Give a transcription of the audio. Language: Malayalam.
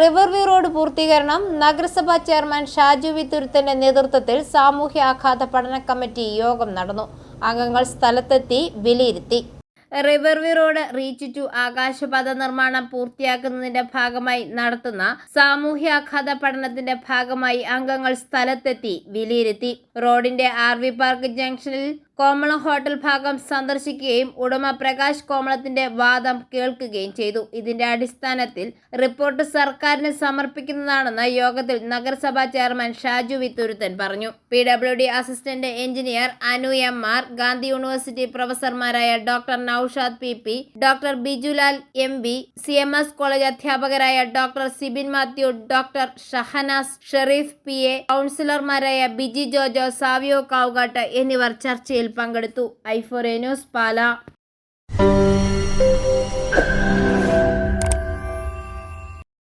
റിവർവ്യൂ റോഡ് പൂർത്തീകരണം. നഗരസഭാ ചെയർമാൻ ഷാജു വി തുരുത്തന്റെ നേതൃത്വത്തിൽ സാമൂഹ്യ ആഘാത പഠന കമ്മിറ്റി യോഗം നടന്നു. അംഗങ്ങൾ സ്ഥലത്തെത്തി വിലയിരുത്തി. River view road reach two ആകാശപാത നിർമ്മാണം പൂർത്തിയാക്കുന്നതിന്റെ ഭാഗമായി നടത്തുന്ന സാമൂഹ്യാഘാത പഠനത്തിന്റെ ഭാഗമായി അംഗങ്ങൾ സ്ഥലത്തെത്തി വിലയിരുത്തി. റോഡിന്റെ ആർ വി പാർക്ക് ജംഗ്ഷനിൽ കോമളം ഹോട്ടൽ ഭാഗം സന്ദർശിക്കുകയും ഉടമ പ്രകാശ് കോമളത്തിന്റെ വാദം കേൾക്കുകയും ചെയ്തു. ഇതിന്റെ അടിസ്ഥാനത്തിൽ റിപ്പോർട്ട് സർക്കാരിന് സമർപ്പിക്കുന്നതാണെന്ന് യോഗത്തിൽ നഗരസഭാ ചെയർമാൻ ഷാജു വിത്തുരുത്തൻ പറഞ്ഞു. P W D assistant engineer Anu M R Gandhi university പ്രൊഫസർമാരായ doctor Naushad P P doctor Bijulal M V C M S college അധ്യാപകരായ doctor Sibin Mathew doctor Shahanas Sherif P A കൗൺസിലർമാരായ ബിജി ജോജോ സാവിയോ കാവുകാട്ട് എന്നിവർ ചർച്ചയിൽ പങ്കെടുത്തു. ഐഫൊറേനോസ് പാല.